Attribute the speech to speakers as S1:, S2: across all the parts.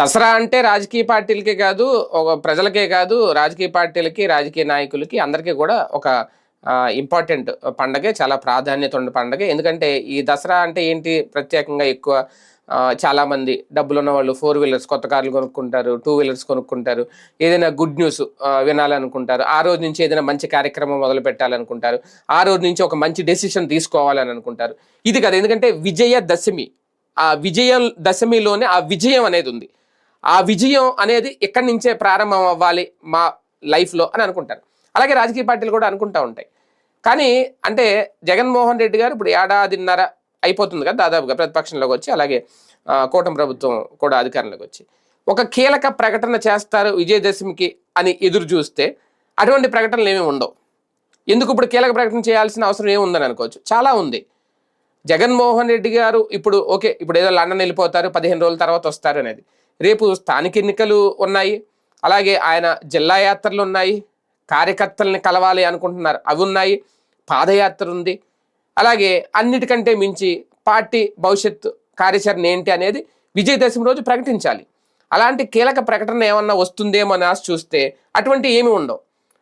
S1: దసరా అంటే రాజకీయ పార్టీలకే కాదు ఒక ప్రజలకే కాదు రాజకీయ పార్టీలకి రాజకీయ నాయకులకి అందరికీ కూడా ఒక ఇంపార్టెంట్ పండగే చాలా ప్రాధాన్యత ఉన్న పండగే. ఎందుకంటే ఈ దసరా అంటే ఏంటి? ప్రత్యేకంగా ఎక్కువ చాలామంది డబ్బులు ఉన్న వాళ్ళు ఫోర్ వీలర్స్ కొత్త కార్లు కొనుక్కుంటారు టూ వీలర్స్ కొనుక్కుంటారు. ఏదైనా గుడ్ న్యూస్ వినాలనుకుంటారు. ఆ రోజు నుంచి ఏదైనా మంచి కార్యక్రమం మొదలు పెట్టాలనుకుంటారు. ఆ రోజు నుంచి ఒక మంచి డెసిషన్ తీసుకోవాలని అనుకుంటారు ఇది కదా ఎందుకంటే విజయ దశమి ఆ విజయం దశమిలోనే ఆ విజయం అనేది ఉంది. ఆ విజయం అనేది ఎక్కడి నుంచే ప్రారంభం అవ్వాలి మా లైఫ్లో అని అనుకుంటారు. అలాగే రాజకీయ పార్టీలు కూడా అనుకుంటూ ఉంటాయి. కానీ అంటే జగన్మోహన్ రెడ్డి గారు ఇప్పుడు ఏడాదిన్నర అయిపోతుంది కదా దాదాపుగా ప్రతిపక్షంలోకి వచ్చి అలాగే కూటమి ప్రభుత్వం కూడా అధికారంలోకి వచ్చి. ఒక కీలక ప్రకటన చేస్తారు విజయదశమికి అని ఎదురు చూస్తే అటువంటి ప్రకటనలు ఏమీ ఉండవు. ఎందుకు ఇప్పుడు కీలక ప్రకటన చేయాల్సిన అవసరం ఏముందని అనుకోవచ్చు? చాలా ఉంది. జగన్మోహన్ రెడ్డి గారు ఇప్పుడు ఓకే ఇప్పుడు ఏదో లండన్ వెళ్ళిపోతారు పదిహేను రోజుల తర్వాత వస్తారు అనేది. రేపు స్థానిక ఎన్నికలు ఉన్నాయి. అలాగే ఆయన జిల్లా యాత్రలు ఉన్నాయి. కార్యకర్తల్ని కలవాలి అనుకుంటున్నారు. అవి ఉన్నాయి. పాదయాత్ర ఉంది. అలాగే అన్నిటికంటే మించి పార్టీ భవిష్యత్ కార్యాచరణ ఏంటి అనేది విజయదశమి రోజు ప్రకటించాలి. అలాంటి కీలక ప్రకటన ఏమన్నా వస్తుందేమో అని ఆశ చూస్తే అటువంటి ఏమి ఉండవు.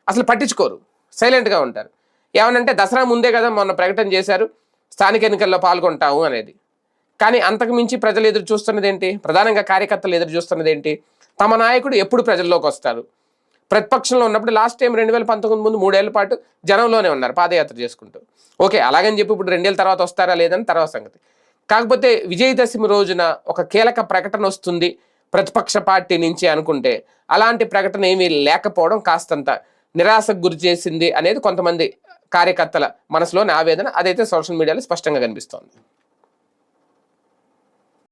S1: అసలు పట్టించుకోరు. సైలెంట్గా ఉంటారు. ఏమనంటే దసరా ముందే కదా మొన్న ప్రకటన చేశారు. స్థానిక ఎన్నికల్లో పాల్గొంటాము అనేది. కానీ అంతకు మించి ప్రజలు ఎదురు చూస్తున్నది ఏంటి ప్రధానంగా కార్యకర్తలు ఎదురు చూస్తున్నది ఏంటి తమ నాయకుడు ఎప్పుడు ప్రజల్లోకి వస్తారు ప్రతిపక్షంలో ఉన్నప్పుడు లాస్ట్ టైం రెండు వేల పంతొమ్మిది ముందు మూడేళ్ళ పాటు జనంలోనే ఉన్నారు పాదయాత్ర చేసుకుంటూ. ఓకే అలాగని చెప్పి ఇప్పుడు రెండేళ్ళ తర్వాత వస్తారా లేదని తర్వాత సంగతి. కాకపోతే విజయదశమి రోజున ఒక కీలక ప్రకటన వస్తుంది ప్రతిపక్ష పార్టీ నుంచి అనుకుంటే. అలాంటి ప్రకటన ఏమీ లేకపోవడం కాస్తంత నిరాశకు గురి చేసింది అనేది కొంతమంది కార్యకర్తల మనసులోని ఆవేదన అదైతే సోషల్ మీడియాలో స్పష్టంగా కనిపిస్తోంది.